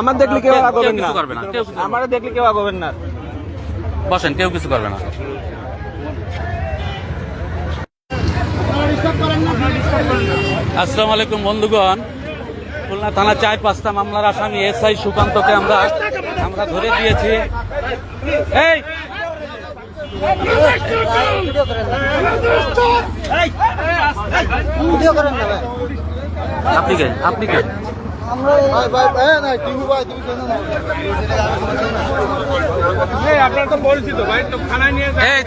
আমার দেখলে কেউ আগাবেন না। আমার দেখলে কেউ আগাবেন না। বসেন, কেউ কিছু করবে না। আসসালামু আলাইকুম বন্ধুগণ। খুলনা থানা চার পাঁচটা মামলার আসামি এস আই সুকান্তকে আমরা আমরা ধরে দিয়েছি। এই! আপনি কে? আপনি কে?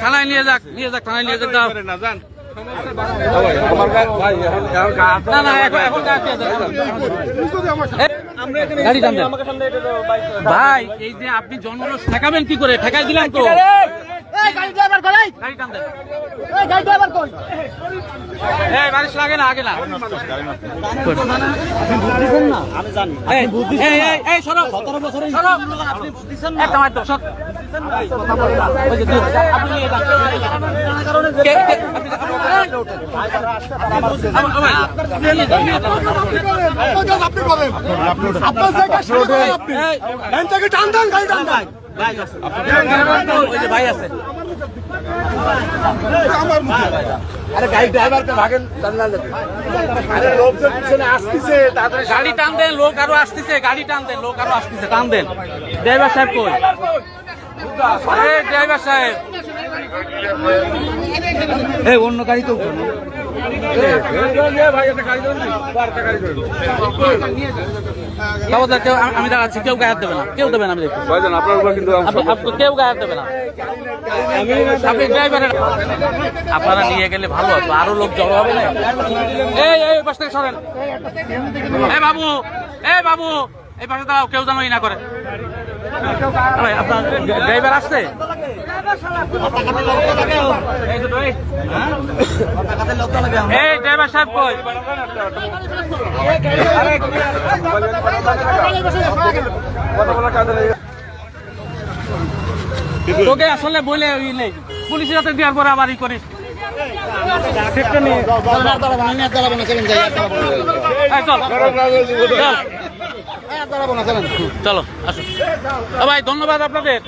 থানায় নিয়ে যাক নিয়ে যাক, থানায় নিয়ে যাক ভাই, এই যে আপনি জনরস ঠেকাবেন কি করে? ঠেকাই দিলাম তো। গাড়ি টান দেন। এই বারিশ লাগে না আগে না এই, এই, এই, এই, সরো। সরো। একটা মার দাও, সর। ওই যে, দুধ। আপনি নিয়ে যান। কে- কে- আরে গাড়ি ড্রাইভারকে ভাগেন আরে লোকজন পিছনে আসতেছে তাড়াতাড়ি গাড়ি টান দেন, লোক আরও আসতেছে, গাড়ি টান দেন, লোক আরও আসতেছে, টান দেন। ড্রাইভার সাহেব কই? ড্রাইভার সাহেব। এই অন্য গাড়ি তো আমি- দাঁড়াচ্ছি কেউ গায়ে দেবে না। কেউ দেবে না আমি দেখছি। কেউ গায়ে দেবে না। আপনি ড্রাইভারের আপনারা নিয়ে গেলে ভালো হতো আরও লোক জড়ো হবে না। এই এই পাশ থেকে সরেন। এই বাবু এই বাবু। এই পাশে দাঁড়াও কেউ যেন ই না করে আপনার ড্রাইভার আসছে এই দুটো, এই। এই ড্রাইভার সাহেব কই তোকে আসলে বলে ওই নেই পুলিশের হাতে দেওয়ার পরে আবার ই করিস চল। চলো আসো ভাই ধন্যবাদ আপনাদের।